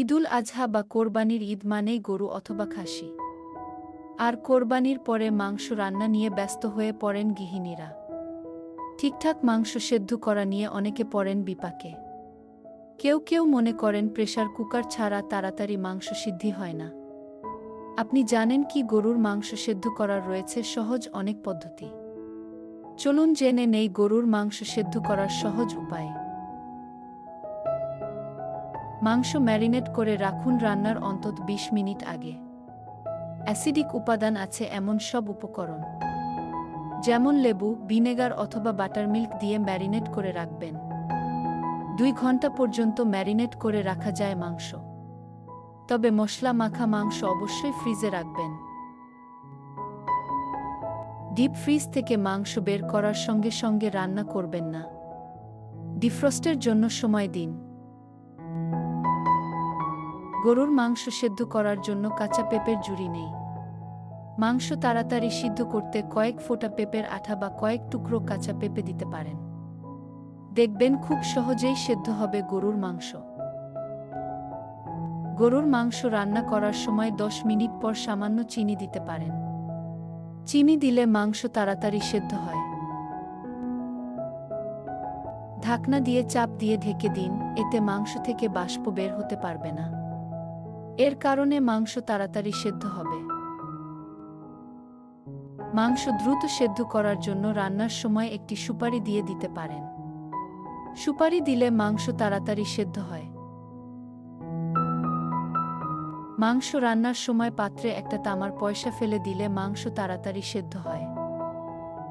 ঈদুল আজহা বা কোরবানির ঈদ মানেই গরু অথবা খাসি। আর কোরবানির পরে মাংস রান্না নিয়ে ব্যস্ত হয়ে পড়েন গৃহিণীরা। ঠিকঠাক মাংস সেদ্ধ করা নিয়ে অনেকে পড়েন বিপাকে। কেউ কেউ মনে করেন প্রেসার কুকার ছাড়া তাড়াতাড়ি মাংস সিদ্ধি হয় না। আপনি জানেন কি গরুর মাংস সেদ্ধ করার রয়েছে সহজ অনেক পদ্ধতি। চলুন জেনে নেই গরুর মাংস সেদ্ধ করার সহজ উপায়। মাংস ম্যারিনেট করে রাখুন রান্নার অন্তত ২০ মিনিট আগে। অ্যাসিডিক উপাদান আছে এমন সব উপকরণ। যেমন লেবু, ভিনেগার অথবা বাটারমিল্ক দিয়ে ম্যারিনেট করে রাখবেন। দুই ঘণ্টা পর্যন্ত ম্যারিনেট করে রাখা যায় মাংস। তবে মশলা মাখা মাংস অবশ্যই ফ্রিজে রাখবেন। ডিপ ফ্রিজ থেকে মাংস বের করার সঙ্গে সঙ্গে রান্না করবেন না। ডিফ্রস্টের জন্য সময় দিন। গরুর মাংস সেদ্ধ করার জন্য কাঁচা পেঁপের জুড়ি নেই। মাংস তাড়াতাড়ি সিদ্ধ করতে কয়েক ফোঁটা পেঁপের আঠা বা কয়েক টুকরো কাঁচা পেঁপে দিতে পারেন। দেখবেন খুব সহজেই সেদ্ধ হবে গরুর মাংস। গরুর মাংস রান্না করার সময় দশ মিনিট পর সামান্য চিনি দিতে পারেন। চিনি দিলে মাংস তাড়াতাড়ি সেদ্ধ হয়। ঢাকনা দিয়ে চাপ দিয়ে ঢেকে দিন, এতে মাংস থেকে বাষ্প বের হতে পারবে না। এর কারণে মাংস তাড়াতাড়ি সেদ্ধ হবে। মাংস দ্রুত সেদ্ধ করার জন্য রান্নার সময় একটি সুপারি দিয়ে দিতে পারেন। সুপারি দিলে মাংস তাড়াতাড়ি সেদ্ধ হয়। মাংস রান্নার সময় পাত্রে একটা তামার পয়সা ফেলে দিলে মাংস তাড়াতাড়ি সেদ্ধ হয়।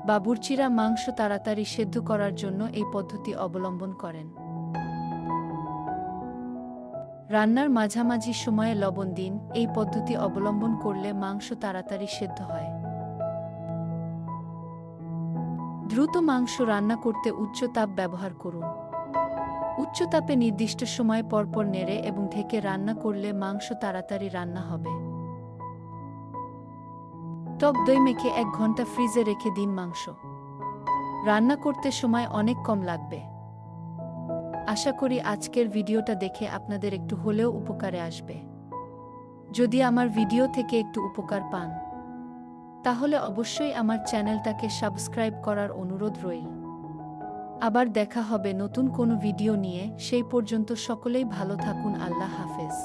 বাবুর্চিরা মাংস তাড়াতাড়ি সেদ্ধ করার জন্য এই পদ্ধতি অবলম্বন করেন। রান্নার মাঝামাঝি সময়ে লবণ দিন, এই পদ্ধতি অবলম্বন করলে মাংস তাড়াতাড়ি সেদ্ধ হয়। দ্রুত মাংস রান্না করতে উচ্চ তাপ ব্যবহার করুন। উচ্চ তাপে নির্দিষ্ট সময় পরপর নেড়ে এবং ঢেকে রান্না করলে মাংস তাড়াতাড়ি রান্না হবে। টক দই মেখে এক ঘণ্টা ফ্রিজে রেখে দিন মাংস। রান্না করতে সময় অনেক কম লাগবে। আশা করি আজকের ভিডিওটা দেখে আপনাদের একটু হলেও উপকারে আসবে। যদি আমার ভিডিও থেকে একটু উপকার পান, তাহলে অবশ্যই আমার চ্যানেলটাকে সাবস্ক্রাইব করার অনুরোধ রইল। আবার দেখা হবে নতুন কোনো ভিডিও নিয়ে, সেই পর্যন্ত সকলেই ভালো থাকুন, আল্লাহ হাফেজ।